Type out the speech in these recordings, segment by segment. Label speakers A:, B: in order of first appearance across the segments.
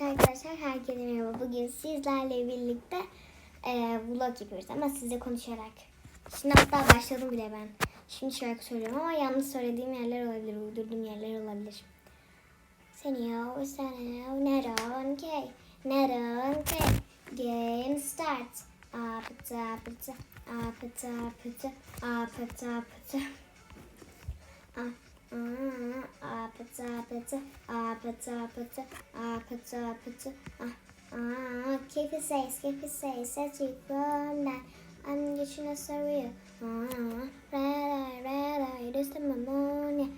A: Evet arkadaşlar herkese merhaba. Bugün sizlerle birlikte e, vlog yapıyoruz ama size konuşarak. Şimdi hatta başladım bile ben. Şimdi şarkı söylüyorum ama yanlış söylediğim yerler olabilir, uydurduğum yerler olabilir. Seni yav, seni yav, neron ke, neron ke, game start. Apıtı apıtı, apıtı apıtı, apıtı apıtı. Ah. Apıtı apıtı, apıtı apıtı, apıtı apıtı. Ah, keep it safe, keep it safe, set you that. I'm getting a surreal. Ah, red eye, red eye, this the pneumonia.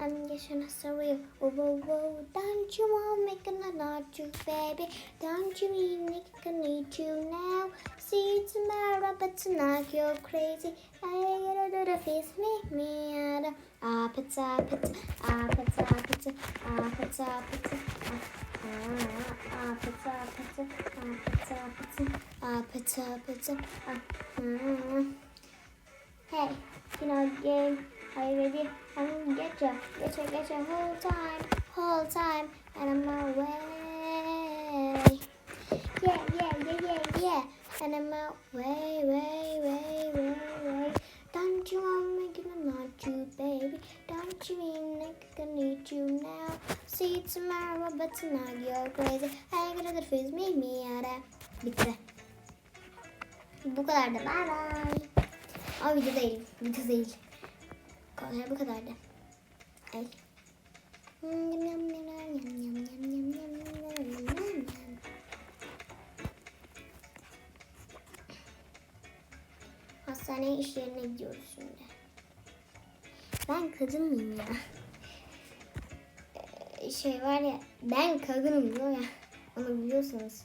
A: I'm getting a surreal. Oh, whoa, whoa, don't you want me gonna not you, baby? Don't you mean me gonna need you now? See you tomorrow, but tonight you're crazy. I gotta do the face, make me out of apıtı apıtı, apıtı apıtı, apıtı apıtı. Apıtı apıtı, apıtı apıtı, apıtı apıtı. Hey, you know the game. Are you ready? I'm gonna get ya, get ya, get ya whole time, whole time, and I'm away. Yeah, yeah, yeah, yeah, yeah, and I'm out way, way, way, way. Don't you want me gonna not you, baby? Don't you mean I gonna need you now? See you tomorrow, but tonight you're crazy. I gotta face me me out Bitti. Bu kadar da bye bye. Ama video değil, video değil. Konuya bu kadardı. El. Hastaneye iş yerine gidiyoruz şimdi. Ben kadın mıyım ya? Ee, şey var ya ben kadınım diyor ya onu biliyorsunuz.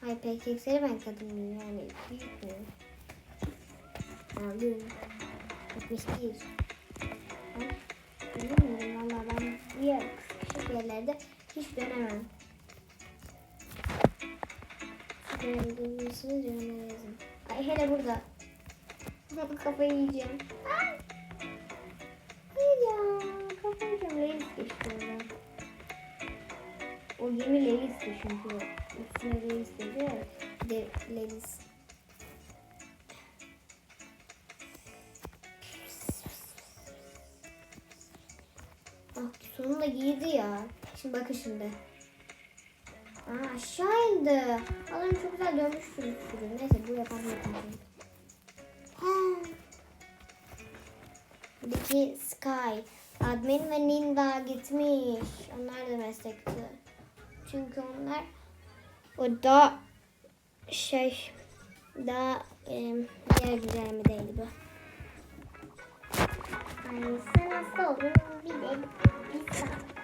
A: Hayır PKX'leri ben kadın mıyım yani büyük müyüm? Aldım. 61. Ben bilmiyorum valla ben diğer küçük yerlerde hiç dönemem. Ay hele burada. Bu kafayı yiyeceğim. Ay. O gemi Levis'ti çünkü. Üstüne Levis dedi ya. Bir de Levis. Girdi ya. Şimdi bakın şimdi. Aa aşağı indi. Adam çok güzel dönmüştür sürü. Neyse bu. Ha. Buradaki Sky. Admin ve Ninda gitmiş. Onlar da meslekti. Çünkü onlar o da şey daha e, diğer güzellemedeydi bu. Ay sen hasta oldun bir de Thank you.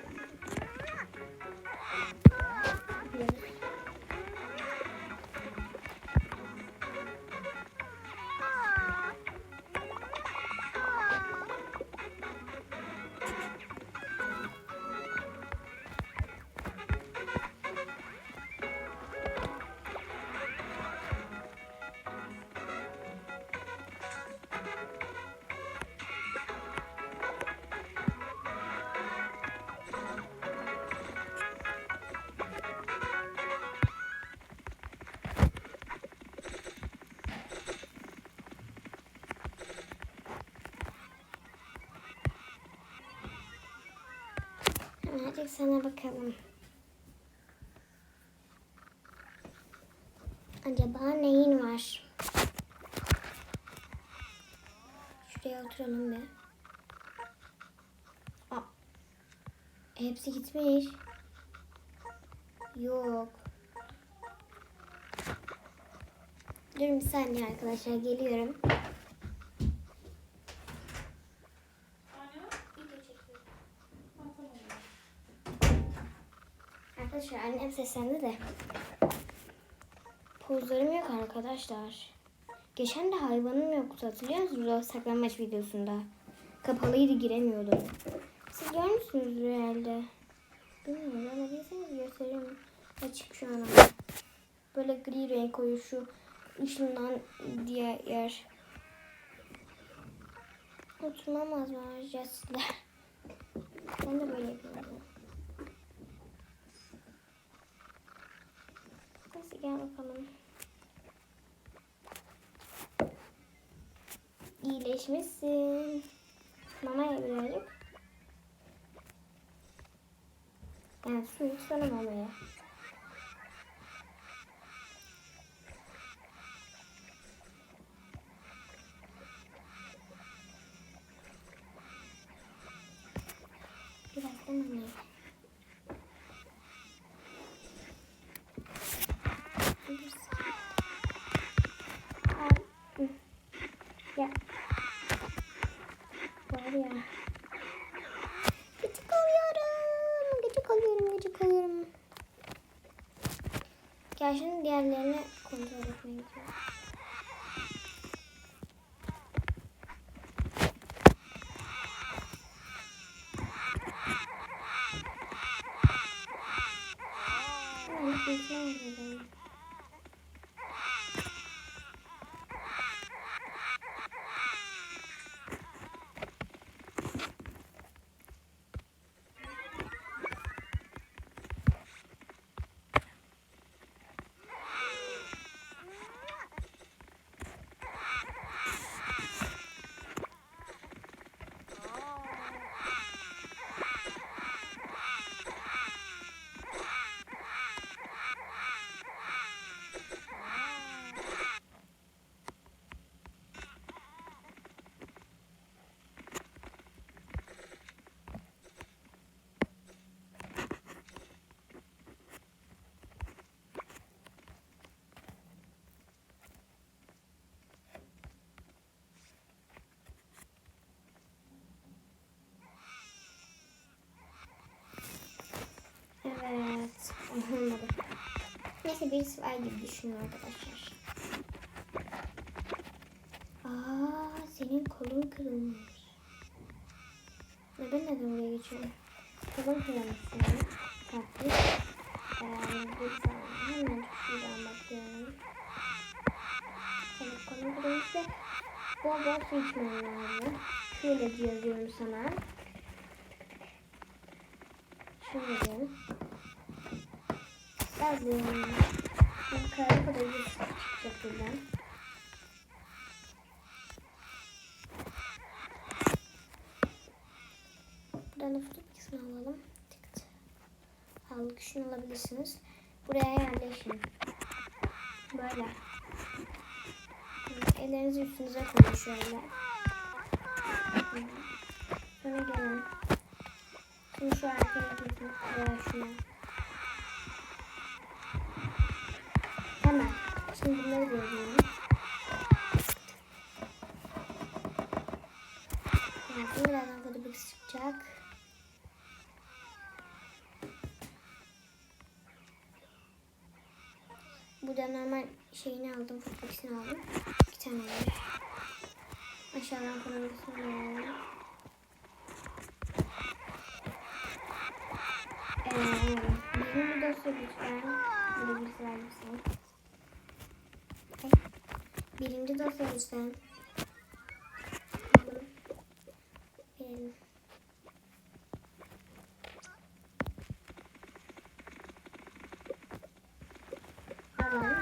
A: Hadi sana bakalım. Acaba neyin var? Şuraya oturalım bir. Aa, hepsi gitmiş. Yok. Durun bir saniye arkadaşlar geliyorum. Arkadaşlar annem seslendi de. Pozlarım yok arkadaşlar. Geçen de hayvanım yoktu hatırlıyor musunuz o saklanmaç videosunda? Kapalıydı giremiyordum. Siz görmüşsünüz herhalde. Bilmiyorum ama değilseniz göstereyim. Açık şu an. Böyle gri renk koyu şu ışından diye yer. Oturmamaz mı Jess'le? Ben de böyle yapıyorum. Gel bakalım. İyileşmişsin. Mama ye birazcık. Yani su iç sonra mama ye. Biraz da mama ye. Al. Hı. Gel. Var ya. Gıcık oluyorum. Gıcık oluyorum. Gıcık oluyorum. Şimdi diğerlerini kontrol etmeye gidiyorum. Hemen bilgisayar yazıyorum. Olmadı. Neyse birisi var gibi düşünüyor arkadaşlar. Aa senin kolun kırılmış. Neden neden buraya geçiyorum? Kolun kırılmış senin. Tatlı. Ee, bir saniye. Hemen şuradan bakıyorum. Evet kolun kırılmış ve bol bol su içmen lazım. Şöyle yazıyorum sana. Şöyle. Yazıyorum. Bu kara kadar bir buradan. Buradan da alalım. Tıktı. Sağlık şunu alabilirsiniz. Buraya yerleşin. Böyle. Ellerinizi üstünüze koyun şöyle. Sonra gelin. Şimdi şu arkaya gidin. Şuna. Hemen. Bunları görüyorum. Evet, birazdan fotobüs çıkacak. Burada normal şeyini aldım, fotobüsünü aldım. İki tane var. Aşağıdan fotobüsünü alalım. Ee, bizim dosya lütfen. Burada birisi var mısın? Birinci dosya lütfen. Alalım. Verelim. Alalım.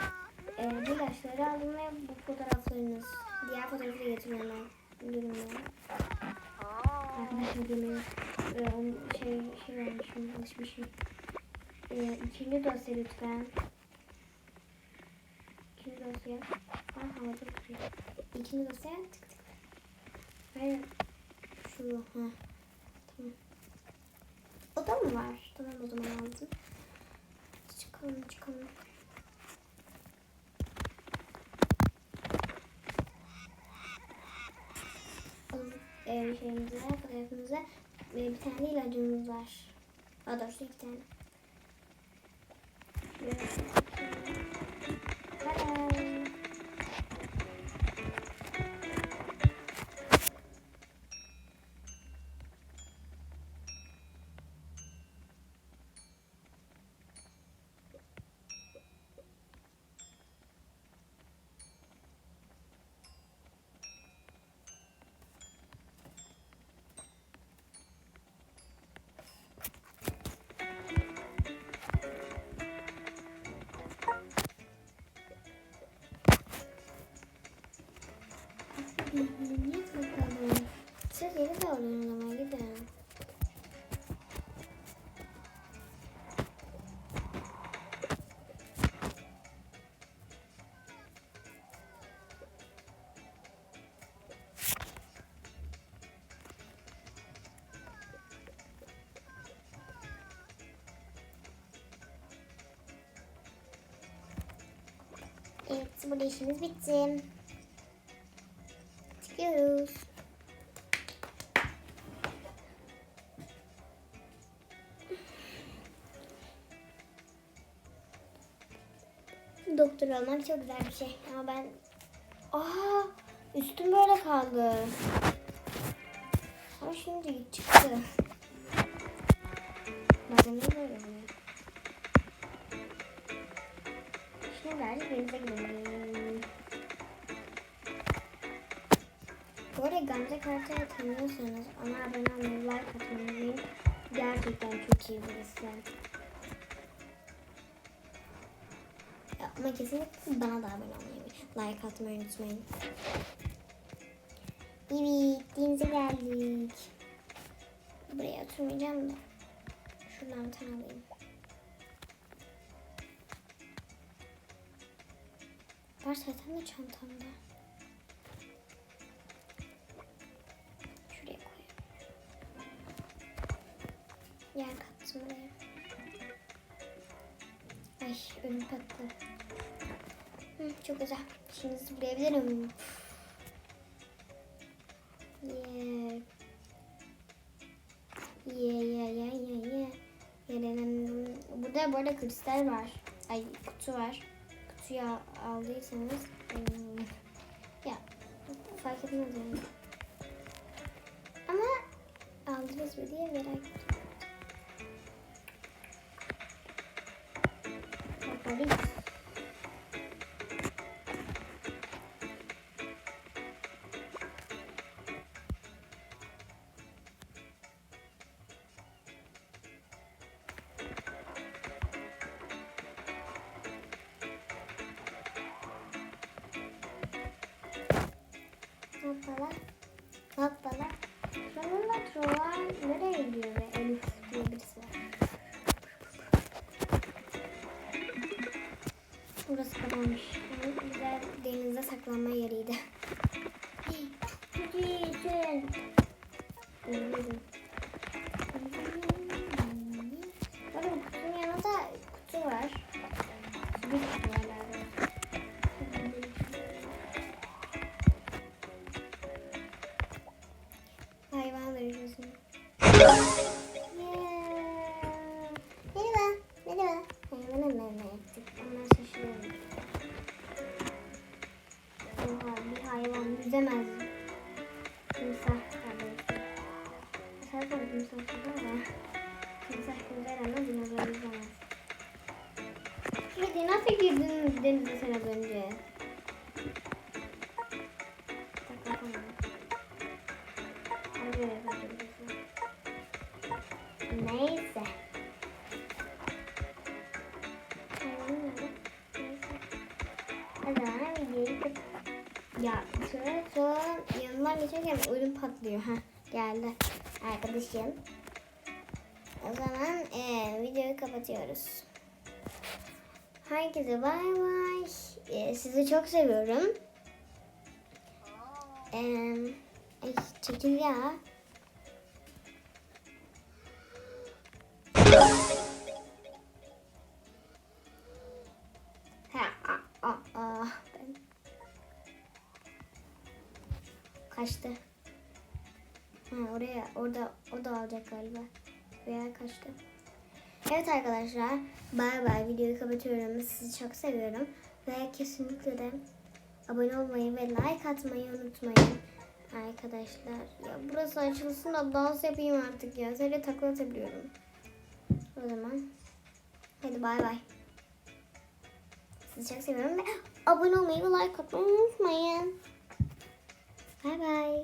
A: Ee, bu ilaçları aldım ve bu fotoğraflarınız. Diğer fotoğrafı da getiriyorum ben. Görünmüyor. Arkadaşım gemiye e, onun şey, şey vermişim, alışmışım. E, ikinci dosya lütfen. İkinci dosya. Ha havada tutuyor. İkinci dosya tık tık. Hayır. Şu ha. Tamam. O da mı var? Tamam o zaman aldım. Çıkalım çıkalım. Alın e, şeyimize, fotoğrafımıza e, bir tane ilacımız var. Daha doğrusu iki tane. Evet. alayım ama gidelim. Evet, burada işimiz bitti. Çıkıyoruz. Doktor olmak çok güzel bir şey. Ama ben... Aa, üstüm böyle kaldı. Ama şimdi çıktı. Malzemeyi böyle oluyor. Şimdi verdik denize gidelim. Bu arada Gamze Kartal'ı tanıyorsanız ona abone olmayı, like atmayı. Gerçekten çok iyi birisi. Ama kesinlikle bana da abone olmayı, like atmayı unutmayın. Evet, denize geldik. Buraya oturmayacağım da. Şuradan bir tane alayım. Var zaten de çantamda. Şuraya koyayım. Yer kattım buraya. Ay önüm patladı. Hı, çok güzel. Şimdi zıplayabilirim. Yeah. Yeah yeah yeah yeah yeah. Burada bu arada kristal var. Ay kutu var. Kutuyu al- aldıysanız hmm, ya fark etmez yani. Ama aldınız mı diye merak ettim. Bakalım. Hoppala. Hoppala. Sonunda Trovar nereye gidiyor ve Burası 20 sene önce. Neyse. Ya şöyle son yanından geçerken oyun patlıyor. ha geldi arkadaşım. O zaman e, videoyu kapatıyoruz. Herkese bay bay. Eee, sizi çok seviyorum. Ay çekil ya. Kaçtı. Ha, oraya, orada, o da alacak galiba. Veya kaçtı. Evet arkadaşlar, bay bay videoyu kapatıyorum. Sizi çok seviyorum. Ve kesinlikle de abone olmayı ve like atmayı unutmayın. Arkadaşlar ya burası açılsın da dans yapayım artık ya. Sadece takla atabiliyorum. O zaman hadi bay bay. Sizi çok seviyorum ve abone olmayı ve like atmayı unutmayın. Bay bay.